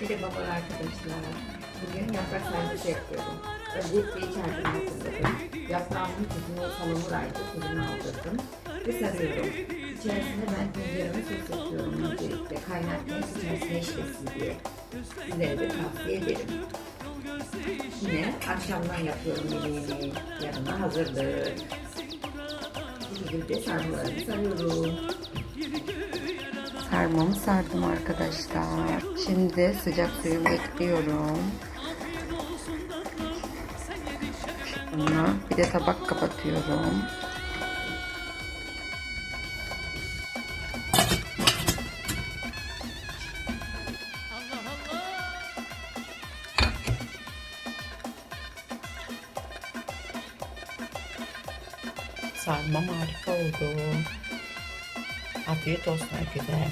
Merhabalar arkadaşlar. Bugün yaprak sarması yapıyorum. Öncelikle iç harcını hazırladım. Yaprağımın tuzunu salamuraydı, tuzunu aldırdım ve sarıyorum. İçerisine ben tencereme sos yapıyorum öncelikle. Kaynatmayı içerisine işlesin diye. Sizlere de tavsiye ederim. Yine akşamdan yapıyorum yemeğini. Yarına hazırdır. Bu şekilde sarmalarımı sarıyorum. Sarmamı sardım arkadaşlar. Şimdi sıcak suyumu ekliyorum. Buna bir de tabak kapatıyorum. Sarmam harika oldu. Afiyet olsun herkese.